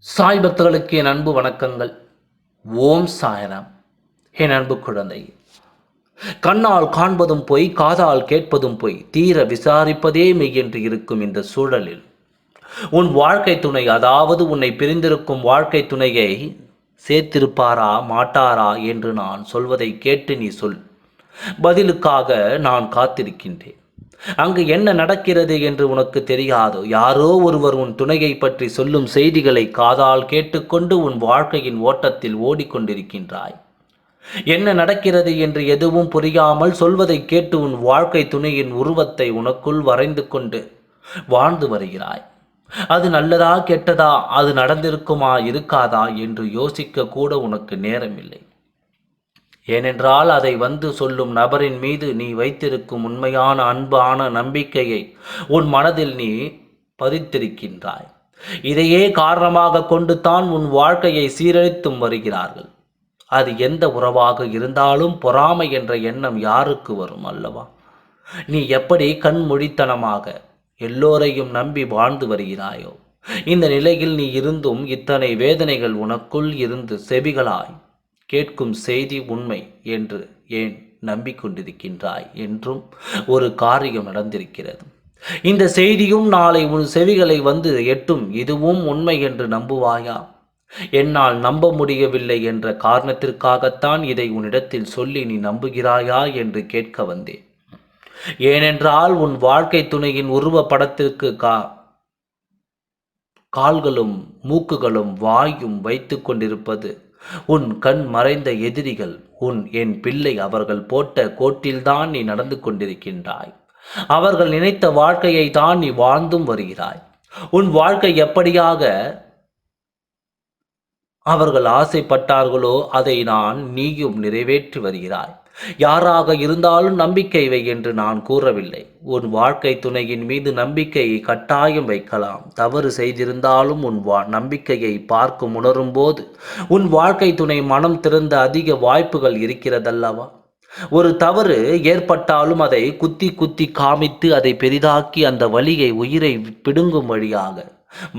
சாய் பக்தர்களுக்கு என் அன்பு வணக்கங்கள். ஓம் சாயராம். என் அன்பு குழந்தை. கண்ணால் காண்பதும் பொய் காதால் கேட்பதும் பொய் தீர விசாரிப்பதே மெய் என்று இருக்கும் இந்த சூழலில். உன் வாழ்க்கை துணை அதாவது உன்னை பிரிந்திருக்கும் வாழ்க்கை துணையை சேர்த்திருப்பாரா மாட்டாரா என்று நான் சொல்வதை கேட்டு நீ சொல். பதிலுக்காக நான் காத்திருக்கின்றேன். அங்கு என்ன நடக்கிறது என்று உனக்கு தெரியாது? யாரோ ஒருவர் உன் துணையை பற்றி சொல்லும் செய்திகளை காதால் கேட்டுக்கொண்டு உன் வாழ்க்கையின் ஓட்டத்தில் ஓடிக்கொண்டிருக்கின்றாய். என்ன நடக்கிறது என்று எதுவும் புரியாமல் சொல்வதை கேட்டு உன் வாழ்க்கை துணையின் உருவத்தை உனக்குள் வரைந்து கொண்டு வாழ்ந்து வருகிறாய். அது நல்லதா கெட்டதா அது நடந்திருக்குமா இருக்காதா என்று யோசிக்க கூட உனக்கு நேரமில்லை. ஏனென்றால் அதை வந்து சொல்லும் நபரின் மீது நீ வைத்திருக்கும் உண்மையான அன்பான நம்பிக்கையை உன் மனதில் நீ பதித்திருக்கின்றாய். இதையே காரணமாக கொண்டு தான் உன் வாழ்க்கையை சீரழித்தும் வருகிறார்கள். அது எந்த உறவாக இருந்தாலும் பொறாமை என்ற எண்ணம் யாருக்கு வரும் அல்லவா? நீ எப்படி கண்மொழித்தனமாக எல்லோரையும் நம்பி வாழ்ந்து வருகிறாயோ? இந்த நிலையில் நீ இருந்தும் இத்தனை வேதனைகள் உனக்குள் இருந்து செவிகளாய் கேட்கும் செய்தி உண்மை என்று ஏன் நம்பிக்கொண்டிருக்கின்றாய் என்றும் ஒரு காரியம் நடந்திருக்கிறது. இந்த செய்தியும் நாளை உன் செவிகளை வந்து எட்டும் இதுவும் உண்மை என்று நம்புவாயா? என்னால் நம்ப முடியவில்லை என்ற காரணத்திற்காகத்தான் இதை உன்னிடத்தில் சொல்லி நீ நம்புகிறாயா என்று கேட்க வந்தேன். ஏனென்றால் உன் வாழ்க்கை துணையின் உருவ படத்திற்கு கா கால்களும் மூக்குகளும் வாயும் வைத்து கொண்டிருப்பது உன் கண் மறைந்த எதிரிகள் உன் என் பிள்ளை அவர்கள் போட்ட கோட்டில்தான் நீ நடந்து கொண்டிருக்கின்றாய். அவர்கள் நினைத்த வாழ்க்கையை தான் நீ வாழ்ந்தும் வருகிறாய். உன் வாழ்க்கை எப்படியாக அவர்கள் ஆசைப்பட்டார்களோ அதை நான் நீயும் நிறைவேற்றி வருகிறாய். யாராக இருந்தாலும் நம்பிக்கை வை என்று நான் கூறவில்லை. உன் வாழ்க்கை துணையின் மீது நம்பிக்கையை கட்டாயம் வைக்கலாம். தவறு செய்திருந்தாலும் உன் வா நம்பிக்கையை பார்க்கும் உணரும் போது உன் வாழ்க்கை துணை மனம் திறந்த அதிக வாய்ப்புகள் இருக்கிறதல்லவா? ஒரு தவறு ஏற்பட்டாலும் அதை குத்தி குத்தி காமித்து அதை பெரிதாக்கி அந்த வழியை உயிரை பிடுங்கும் வழியாக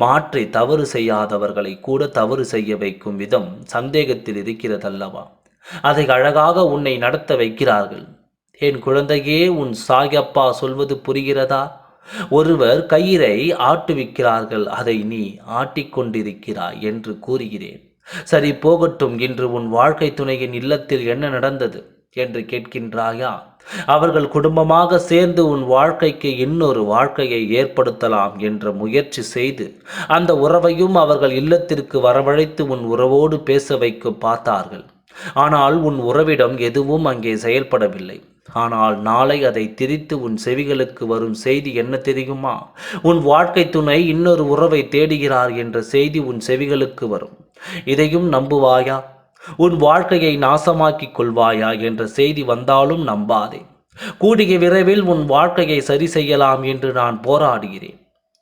மாற்றி தவறு செய்யாதவர்களை கூட தவறு செய்ய வைக்கும் விதம் சந்தேகத்தில் இருக்கிறதல்லவா? அதை அழகாக உன்னை நடத்த வைக்கிறார்கள். என் குழந்தையே உன் சாயப்பா சொல்வது புரிகிறதா? ஒருவர் கயிறை ஆட்டுவிக்கிறார்கள் அதை நீ ஆட்டிக்கொண்டிருக்கிறாய் என்று கூறுகிறேன். சரி போகட்டும் இன்று உன் வாழ்க்கை துணையின் இல்லத்தில் என்ன நடந்தது? என்று கேட்கின்றாயா? அவர்கள் குடும்பமாக சேர்ந்து உன் வாழ்க்கைக்கு இன்னொரு வாழ்க்கையை ஏற்படுத்தலாம் என்ற முயற்சி செய்து அந்த உறவையும் அவர்கள் இல்லத்திற்கு வரவழைத்து உன் உறவோடு பேச வைக்க பார்த்தார்கள். ஆனால் உன் உறவிடம் எதுவும் அங்கே செயல்படவில்லை. ஆனால் நாளை அதை திரித்து உன் செவிகளுக்கு வரும் செய்தி என்ன தெரியுமா? உன் வாழ்க்கை துணை இன்னொரு உறவை தேடுகிறார் என்ற செய்தி உன் செவிகளுக்கு வரும். இதையும் நம்புவாயா? உன் வாழ்க்கையை நாசமாக்கிக் கொள்வாயா என்ற செய்தி வந்தாலும் நம்பாதே. கூடிய விரைவில் உன் வாழ்க்கையை சரி செய்யலாம் என்று நான் போராடுகிறேன்.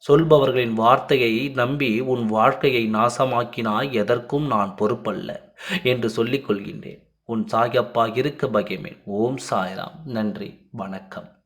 சொல்பவர்களின் வார்த்தையை நம்பி உன் வாழ்க்கையை நாசமாக்கினாய் எதற்கும் நான் பொறுப்பல்ல என்று சொல்லிக் கொள்கின்றேன். உன் சாயப்பா இருக்க பகைமேன் ஓம் சாய்ராம். நன்றி. வணக்கம்.